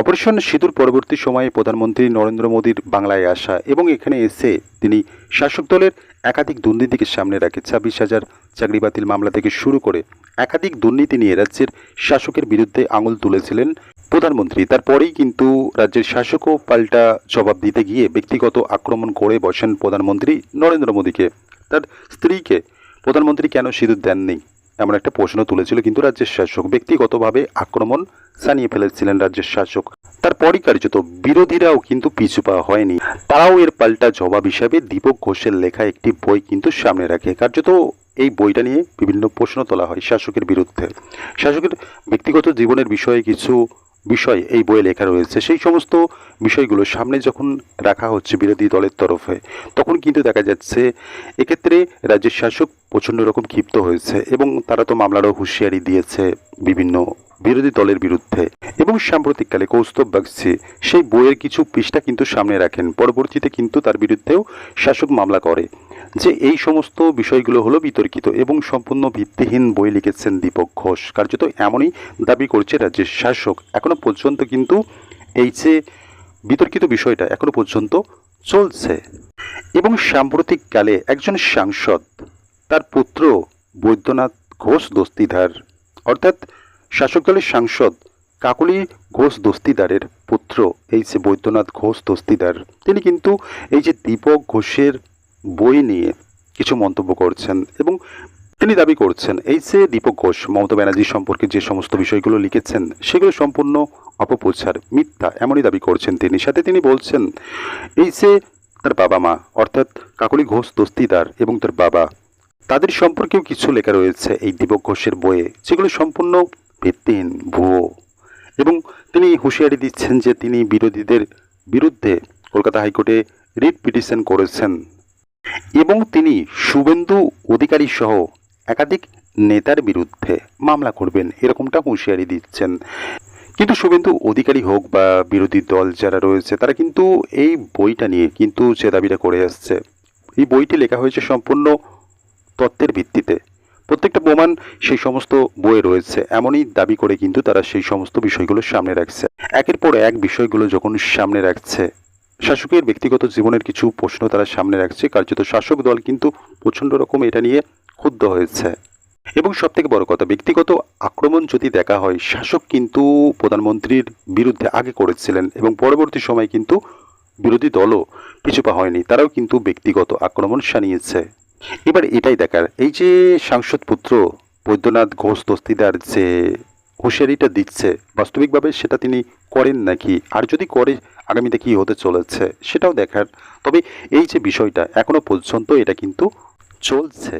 Operation সিঁদুর পরবর্তী সময়ে প্রধানমন্ত্রী নরেন্দ্র মোদীর বাংলায় আসা এবং এখানে এসে তিনি শাসক দলের একাধিক দুর্নীতিকে সামনে রাখে ছাব্বিশ হাজার চাকরি বাতিল মামলা থেকে শুরু করে একাধিক দুর্নীতি নিয়ে রাজ্যের শাসকের বিরুদ্ধে আঙুল তুলেছিলেন প্রধানমন্ত্রী। তারপরেই কিন্তু রাজ্যের শাসকও পাল্টা জবাব দিতে গিয়ে ব্যক্তিগত আক্রমণ করে বসেন প্রধানমন্ত্রী নরেন্দ্র মোদীকে। তার স্ত্রীকে প্রধানমন্ত্রী কেন সিঁদুর দেননি? এমন একটা প্রশ্ন তুলেছিল, কিন্তু রাজ্যের শাসক ব্যক্তিগতভাবে আক্রমণ সানিয়ে ফেলেছিলেন রাজ্যের শাসক। তারপরই কার্যত বিরোধীরাও কিন্তু পিছু পাওয়া হয়নি। তারাও এর পাল্টা জবাব হিসাবে দীপক ঘোষের লেখা একটি বই কিন্তু সামনে রাখে। কার্যত এই বইটা নিয়ে বিভিন্ন প্রশ্ন তোলা হয় শাসকের বিরুদ্ধে। শাসকের ব্যক্তিগত জীবনের বিষয়ে কিছু বিষয় এই বইয়ে লেখা রয়েছে। সেই সমস্ত বিষয়গুলো সামনে যখন রাখা হচ্ছে বিরোধী দলের তরফে, তখন কিন্তু দেখা যাচ্ছে এক্ষেত্রে রাজ্যের শাসক প্রচণ্ড রকম ক্ষিপ্ত হয়েছে এবং তারা তো মামলারও হুঁশিয়ারি দিয়েছে বিভিন্ন বিরোধী দলের বিরুদ্ধে। এবং সাম্প্রতিককালে কৌস্তব বাগচি, সেই বইয়ের কিছু পৃষ্ঠা কিন্তু সামনে রাখেন। পরবর্তীতে কিন্তু তার বিরুদ্ধেও শাসক মামলা করে। যে এই সমস্ত বিষয়গুলো হলো বিতর্কিত এবং সম্পূর্ণ ভিত্তিহীন বই লিখেছেন দীপক ঘোষ। কার্যত এমনই দাবি করছে রাজ্যের শাসক। এখনও পর্যন্ত কিন্তু এই যে বিতর্কিত বিষয়টা এখনও পর্যন্ত চলছে। এবং সাম্প্রতিককালে একজন সাংসদ, তার পুত্র বৈদ্যনাথ ঘোষ দস্তিদার, অর্থাৎ শাসক দলের সাংসদ কাকলি ঘোষ দস্তিদারের পুত্র, এই যে বৈদ্যনাথ ঘোষ দস্তিদার, তিনি কিন্তু এই যে দীপক ঘোষের বই নিয়ে কিছু মন্তব্য করছেন এবং তিনি দাবি করছেন এই যে দীপক ঘোষ, মমতা ব্যানার্জি সম্পর্কে যে সমস্ত বিষয়গুলো লিখেছেন, সেগুলো সম্পূর্ণ অপপ্রচার, মিথ্যা, এমনই দাবি করছেন তিনি। সাথে তিনি বলছেন এই যে তার বাবা মা, অর্থাৎ কাকলি ঘোষ, দস্তিদার এবং তার বাবা, তাদের সম্পর্কেও কিছু লেখা রয়েছে এই দীপক ঘোষের বইয়ে, যেগুলো সম্পূর্ণ ভিত্তিহীন, ভুয়ো। এবং তিনি হুঁশিয়ারি দিচ্ছেন যে তিনি বিরোধীদের বিরুদ্ধে কলকাতা হাইকোর্টে রিট পিটিশন করেছেন। এবং তিনি শুভেন্দু অধিকারী সহ একাধিক নেতার বিরুদ্ধে মামলা করবেন, এরকমটা হুঁশিয়ারি দিচ্ছেন। কিন্তু শুভেন্দু অধিকারী হোক বা বিরোধী দল যারা রয়েছে, তারা কিন্তু এই বইটা নিয়ে কিন্তু যে দাবিটা করে আসছে। এই বইটি লেখা হয়েছে সম্পূর্ণ তত্ত্বের ভিত্তিতে। প্রত্যেকটা প্রমাণ সেই সমস্ত বইয়ে রয়েছে। এমনই দাবি করে কিন্তু তারা সেই সমস্ত বিষয়গুলো সামনে রাখছে। একের পর এক বিষয়গুলো যখন সামনে রাখছে শাসকের ব্যক্তিগত জীবনের কিছু প্রশ্ন তারা সামনে রাখছে। কার্যত শাসক দল কিন্তু প্রচণ্ড রকম এটা নিয়ে ক্ষুব্ধ হয়েছে। এবং সব থেকে বড় কথা, ব্যক্তিগত আক্রমণ যদি দেখা হয়, শাসক কিন্তু প্রধানমন্ত্রীর বিরুদ্ধে আগে করেছিলেন এবং পরবর্তী সময় কিন্তু বিরোধী দলও পিছুপা হয়নি। তারাও কিন্তু ব্যক্তিগত আক্রমণ সানিয়েছে এবার এটাই দেখার, এই যে সাংসদ পুত্র বৈদ্যনাথ ঘোষ দস্তিদার যে হুঁশিয়ারিটা দিচ্ছে, বাস্তবিকভাবে সেটা তিনি করেন নাকি? আর যদি করে, আগামীতে কী হতে চলেছে সেটাও দেখার তবে এই যে বিষয়টা এখনও পর্যন্ত এটা কিন্তু চলছে।